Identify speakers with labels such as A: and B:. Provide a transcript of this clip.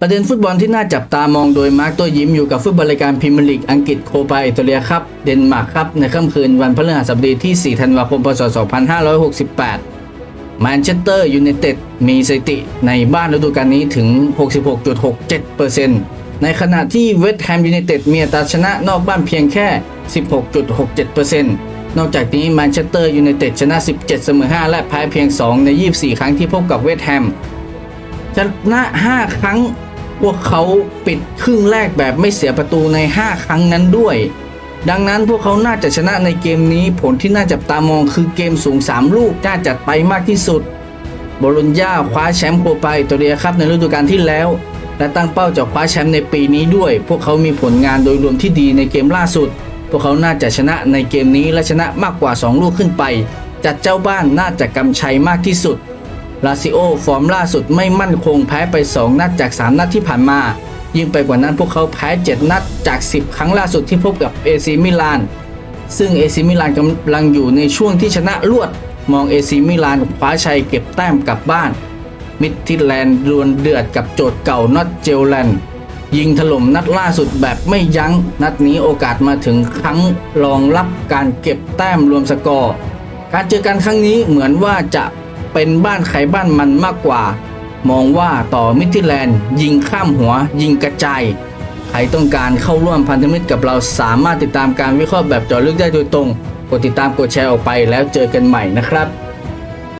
A: ประเด็นฟุตบอลที่น่าจับตามองโดยมาร์กตัวยิ้มอยู่กับฟุตบอลรายการพรีเมียร์ลีกอังกฤษโคปาอิตาเลียครับเดนมาร์กครับในค่ำคืนวันพฤหัสบดีที่ 4 ธันวาคม พศ 2568 แมนเชสเตอร์ยูไนเต็ดมีสถิติในบ้านฤดูกาลนี้ถึง 66.67%ในขณะที่เวสต์แฮมยูไนเต็ดมีอัตราชนะนอกบ้านเพียงแค่ 16.67%นอกจากนี้แมนเชสเตอร์ยูไนเต็ดชนะ 17 เสมอ 5 และแพ้เพียง 2 ใน 24 ครั้งที่พบกับเวสต์แฮมชนะ 5 ครั้ง พวกเขาปิดครึ่งแรกแบบไม่เสียประตูใน 5 ครั้งนั้นด้วย ดังนั้นพวกเขาน่าจะชนะในเกมนี้ผลที่น่าจับตามองคือเกมสูง 3 ลูกน่าจัดไปมากที่สุดโบโลญญาคว้าแชมป์โคปาอิตาเลียครับในฤดูกาลที่แล้ว และตั้งเป้าจะคว้าแชมป์ในปีนี้ด้วย พวกเขามีผลงานโดยรวมที่ดีในเกมล่าสุด พวกเขาน่าจะชนะในเกมนี้และชนะมากกว่า 2 ลูกขึ้นไป จัดเจ้าบ้านน่าจะกำชัยมากที่สุด ลาซิโอฟอร์มล่าสุดไม่มั่นคงแพ้ไป 2 นัดจาก 3 นัดที่ผ่านมา ยิ่งไปกว่านั้นพวกเขาแพ้ 7 นัดจาก 10 ครั้งล่าสุดที่พบกับเอซีมิลาน ซึ่งเอซิมิลานกำลังอยู่ในช่วงที่ชนะรวด มองเอซิมิลานคว้าชัยเก็บแต้มกลับบ้าน มิดทิแลนด์ดวลเดือดกับโจทย์เก่านอตเจลแลนด์ยิงถล่มนัดล่าสุดแบบไม่ยัง้ง นัดนี้โอกาสมาถึงครั้งรองรับการเก็บแต้มรวมสกอร์ การเจอกันครั้งนี้เหมือนว่าจะ เป็นบ้านใครบ้านมันมากกว่า มองว่าต่อมิทิแลนด์ ยิงข้ามหัว ยิงกระจายใครต้องการเข้าร่วมพันธมิตรกับเราสามารถติดตามการวิเคราะห์แบบเจาะลึกได้โดยตรง กดติดตามกดแชร์ออกไปแล้วเจอกันใหม่นะครับ